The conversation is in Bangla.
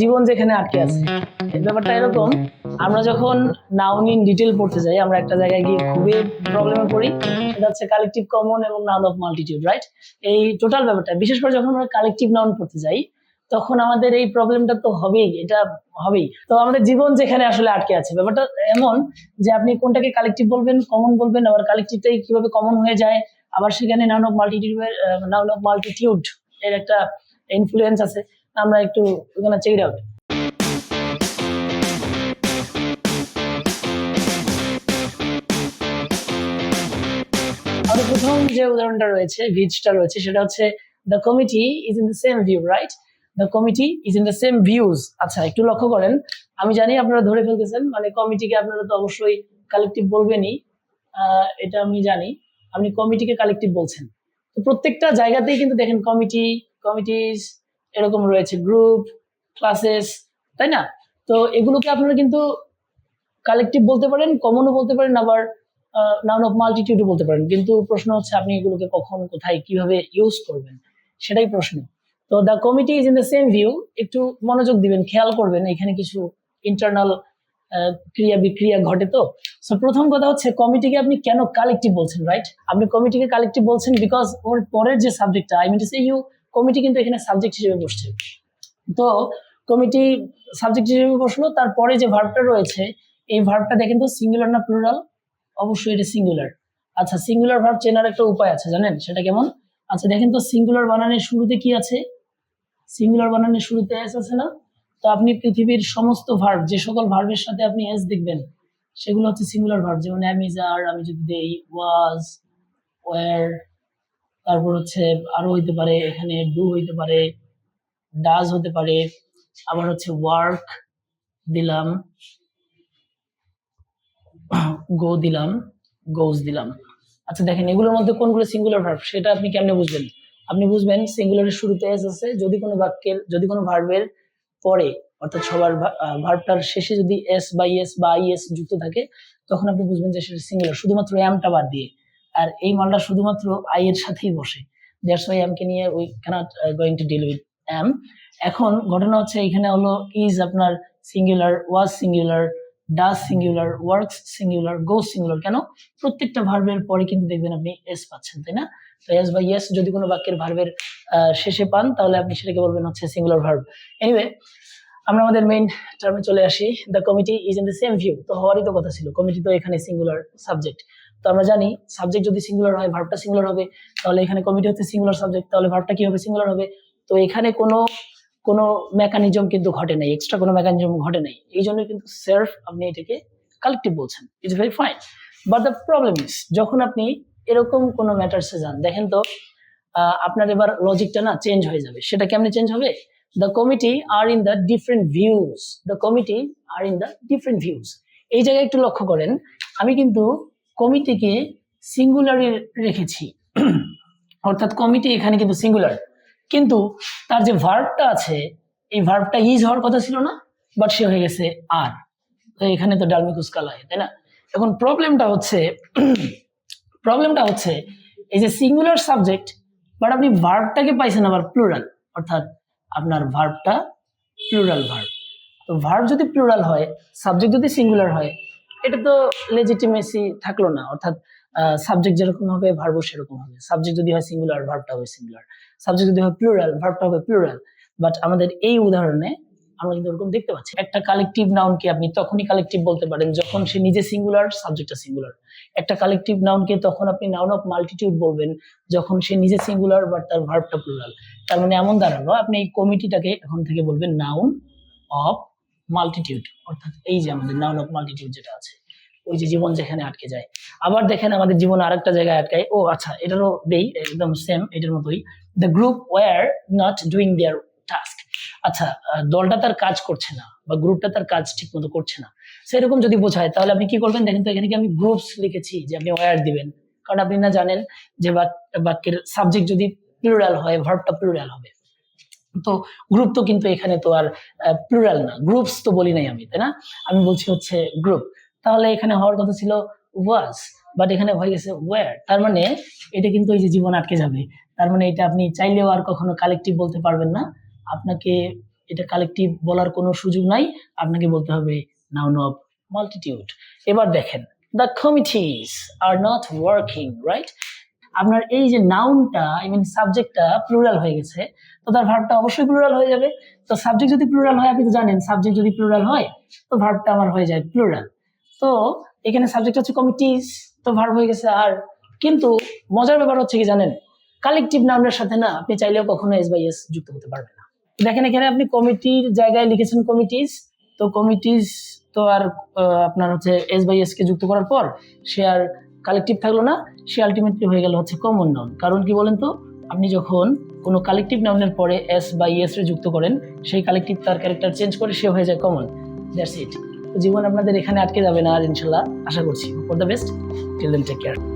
জীবন যেখানে আটকে আছে। ব্যাপারটা এরকম। আমরা যখন নাউন ইন ডিটেল পড়তে যাই, আমরা একটা জায়গায় গিয়ে খুবই প্রবলেমে পড়ি। সেটা হচ্ছে কালেকটিভ কমন এবং নাউন অফ মাল্টিটিউড রাইট এই টোটাল ব্যাপারটা। বিশেষ করে যখন আমরা কালেকটিভ নাউন পড়তে যাই, তখন আমাদের এই প্রবলেমটা তো হবেই, এটা হবেই। তো আমাদের জীবন যেখানে আসলে আটকে আছে। ব্যাপারটা এমন যে আপনি কোনটাকে কালেকটিভ বলবেন কমন বলবেন, আবার কালেকটিভটাই কীভাবে কমন হয়ে যায়, আবার সেখানে noun of multitude noun of multitude এর একটা ইনফ্লুয়েন্স আছে। আমরা একটু ওখানে চেক আউট প্রথম যে উদাহরণটা রয়েছে ভিজটা রয়েছে, সেটা হচ্ছে the committee is in the same view right the committee is in the same views আচ্ছা একটু লক্ষ্য করেন। আমি জানি আপনারা ধরে ফেলতেছেন মানে কমিটিকে আপনারা তো অবশ্যই কালেকটিভ বলবেনই। এটা আমি জানি। আপনি কমিটিকে কালেকটিভ বলছেন। তো প্রত্যেকটা জায়গাতেই কিন্তু দেখেন কমিটি কমিটিস এরকম রয়েছে গ্রুপ ক্লাসেস তাই না? তো এগুলোকে আপনারা কিন্তু কালেকটিভ বলতে পারেন কমনও বলতে পারেন, আবার নাউন অফ মাল্টিটিউডও বলতে পারেন। কিন্তু প্রশ্ন হচ্ছে আপনি এগুলোকে কখন, কোথায়, কীভাবে ইউজ করবেন? সেটাই প্রশ্ন। তো the committee is in the same view একটু মনোযোগ দিবেন, খেয়াল করবেন, এখানে কিছু ইন্টারনাল ক্রিয়া বিক্রিয়া ঘটে তো। সো প্রথম কথা হচ্ছে কমিটিকে আপনি কেন কালেকটিভ বলছেন রাইট আপনি কমিটিকে কালেকটিভ বলছেন বিকজ ওর পরের যে সাবজেক্টটা I mean to say you committee কিন্তু এখানে সাবজেক্ট হিসেবে বসছে। তো কমিটি সাবজেক্ট হিসেবে বসল তারপরে যে ভার্বটা রয়েছে, এই ভার্বটা দেখেন তো সিঙ্গুলার না প্লুরাল অবশ্যই এটা সিঙ্গুলার আচ্ছা সিঙ্গুলার ভার্ব চেনার একটা উপায় আছে, জানেন? সেটা কেমন? আচ্ছা দেখেন তো সিঙ্গুলার বানানের শুরুতে কি আছে? সিঙ্গুলার বানানের শুরুতে এস আছে না? তো আপনি পৃথিবীর সমস্ত ভার্ব যে সকল ভার্বের সাথে আপনি এস দেখবেন, সেগুলো হচ্ছে সিঙ্গুলার ভার্ব যেমন অ্যামিজার আমি যদি দেই ওয়াজ ওয়ার তারপর হচ্ছে আরও হইতে পারে, এখানে ডু হইতে পারে ডাজ হতে পারে, আবার হচ্ছে ওয়ার্ক দিলাম গো দিলাম গোজ দিলাম। আচ্ছা দেখেন, এগুলোর মধ্যে কোনগুলো সিঙ্গুলার ভার্ব সেটা আপনি কেমনে বুঝবেন? আপনি বুঝবেন সিঙ্গুলারের শুরুতে এস আছে, যদি কোনো বাক্যের, যদি কোনো ভার্বের পরে, অর্থাৎ সবার ভার্বটার শেষে যদি এস বা ইএস বা আইএস যুক্ত থাকে, তখন আপনি বুঝবেন যে সেটা সিঙ্গুলার শুধুমাত্র এমটা বাদ দিয়ে। আর এই মালটা শুধুমাত্র আই এর সাথেই বসে। দ্যাটস ওয়াই এমকে নিয়ে we can't going to deal with M এখন ঘটনা হচ্ছে এখানে হলো ইজ আপনার singular was singular does singular works singular go singular কেন? প্রত্যেকটা ভার্বের পরে কিন্তু দেখবেন আপনি এস পাচ্ছেন, তাই না? তো এস বা ইয়েস যদি কোনো বাক্যের ভার্বের শেষে পান, তাহলে আপনি সেটাকে বলবেন হচ্ছে সিঙ্গুলার ভার্ব এনিওয়ে আমরা আমাদের মেইন টার্মে চলে আসি। The committee is in the same view তো হওয়ারই তো কথা ছিল। কমিটি তো এখানে সিঙ্গুলার সাবজেক্ট তো আমরা জানি সাবজেক্ট যদি সিঙ্গুলার হয় ভার্বটা সিঙ্গুলার হবে, তাহলে এখানে কমিটি হচ্ছে সিঙ্গুলার সাবজেক্ট তাহলে ভার্বটা কি হবে? সিঙ্গুলার হবে। তো এখানে কোনো কোনো মেকানিজম কিন্তু ঘটে নাই এক্সট্রা কোনো মেকানিজম ঘটে নাই। এই জন্য কিন্তু সেলফ আপনি এটাকে কালেকটিভ বলছেন। It's very fine but the problem is যখন আপনি এরকম কোনো ম্যাটার্সে যান, দেখেন তো আপনার এবার লজিকটা না চেঞ্জ হয়ে যাবে। সেটা কেমনে চেঞ্জ হবে? The committee are in the different views the committee are in the different views এই জায়গায় একটু লক্ষ্য করেন, আমি কিন্তু কমিটিকে সিঙ্গুলারে রেখেছি। অর্থাৎ কমিটি এখানে কিন্তু সিঙ্গুলার কিন্তু তার যে ভার্বটা আছে, এই ভার্বটা ইজ হওয়ার কথা ছিল না বাট সে হয়ে গেছে আর তো এখানে তো ডালমিকুস কালাই তাই না? এখন প্রবলেমটা হচ্ছে প্রবলেমটা হচ্ছে, এই যে সিঙ্গুলার সাবজেক্ট বাট আপনি ভার্বটাকে পাইছেন আবার প্লুরাল অর্থাৎ আপনার ভার্বটা প্লুরাল ভার্ব তো ভার্ব যদি প্লুরাল হয় সাবজেক্ট যদি সিঙ্গুলার হয় এটা তো লেজিটিমেসি থাকল না। অর্থাৎ সাবজেক্ট যেরকম হবে ভার্বও সেরকম হবে। সাবজেক্ট যদি হয় সিঙ্গুলার ভার্বটা হবে সিঙ্গুলার সাবজেক্ট যদি হয় প্লুরাল ভার্বটা হবে প্লুরাল বাট আমাদের এই উদাহরণে আমরা কিন্তু ওরকম দেখতে পাচ্ছি। একটা কালেকটিভ নাউনকে আপনি তখনই কালেকটিভ বলতে পারেন যখন সে নিজে সিঙ্গুলার সাবজেক্টটা সিঙ্গুলার একটা কালেকটিভ নাউনকে তখন আপনি নাউন অফ মাল্টিটিউড বলবেন যখন সে নিজে সিঙ্গুলার বাট তার ভার্বটা প্লুরাল তার মানে এমন দাঁড়াল, আপনি এই কমিটিটাকে এখন থেকে বলবেন নাউন অফ মাল্টিটিউড অর্থাৎ এই যে আমাদের নাউন অফ মাল্টিটিউড যেটা আছে। ওই যে জীবন যেখানে আটকে যায়। আবার দেখেন আমাদের জীবন আরেকটা জায়গায় আটকায়। ও আচ্ছা এটারও দেই, একদম সেম এটার মতোই। The group were not doing their task আচ্ছা দলটা তার কাজ করছে না বা গ্রুপটা তার কাজ ঠিক মতো করছে না। সেরকম যদি বোঝায়, তাহলে আপনি কি করবেন? দেখেন তো, এখানে কি আমি গ্রুপস লিখেছি যে আপনি ওয়ার দিবেন। কারণ আপনি না জানেন যে বাক- বাক্যের সাবজেক্ট যদি প্লুরাল হয় ভার্বটা প্লুরাল হবে। তো গ্রুপ তো কিন্তু এখানে তো আর প্লুরাল না। গ্রুপস তো বলি নাই আমি, তাই না? আমি বলছি হচ্ছে গ্রুপ তাহলে এখানে হওয়ার কথা ছিল ওয়াজ বাট এখানে হয়ে গেছে ওয়ার তার মানে এটা কিন্তু এই যে জীবন আটকে যাবে। তার মানে এটা আপনি চাইলেও আর কখনো কালেকটিভ বলতে পারবেন না। আপনাকে এটা কালেকটিভ বলার কোনো সুযোগ নাই। আপনাকে বলতে হবে নাউন অফ মাল্টিটিউড এবার দেখেন the committees are not working right আপনার এই যে নাউনটা আই মিন সাবজেক্টটা প্লুরাল হয়ে গেছে, তো তার ভার্বটা অবশ্যই প্লুরাল হয়ে যাবে। তো সাবজেক্ট যদি প্লুরাল হয়, আপনি তো জানেন সাবজেক্ট যদি প্লুরাল হয়, তো ভার্বটা আমার হয়ে যায় প্লুরাল তো এখানে সাবজেক্ট হচ্ছে কমিটিস তো ভার্ব হয়ে গেছে আর। কিন্তু মজার ব্যাপার হচ্ছে কি জানেন? কালেকটিভ নাউনের সাথে না আপনি চাইলেও কখনো এস বাই এস যুক্ত করতে পারবেন না। দেখেন এখানে আপনি কমিটির জায়গায় লিখেছেন কমিটিস তো কমিটিস তো আর আপনার হচ্ছে এস বাই এস কে যুক্ত করার পর সে আর কালেকটিভ থাকল না, সে আলটিমেটলি হয়ে গেল হচ্ছে কমন নাউন কারণ কি বলেন তো? আপনি যখন কোনো কালেকটিভ নাউনের পরে এস বাই এস রে যুক্ত করেন, সেই কালেকটিভ তার ক্যারেক্টার চেঞ্জ করে সে হয়ে যায় কমন দ্যাটস ইট জীবন আপনাদের এখানে আটকে যাবে না আর ইনশাল্লাহ। আশা করছি। For the best take care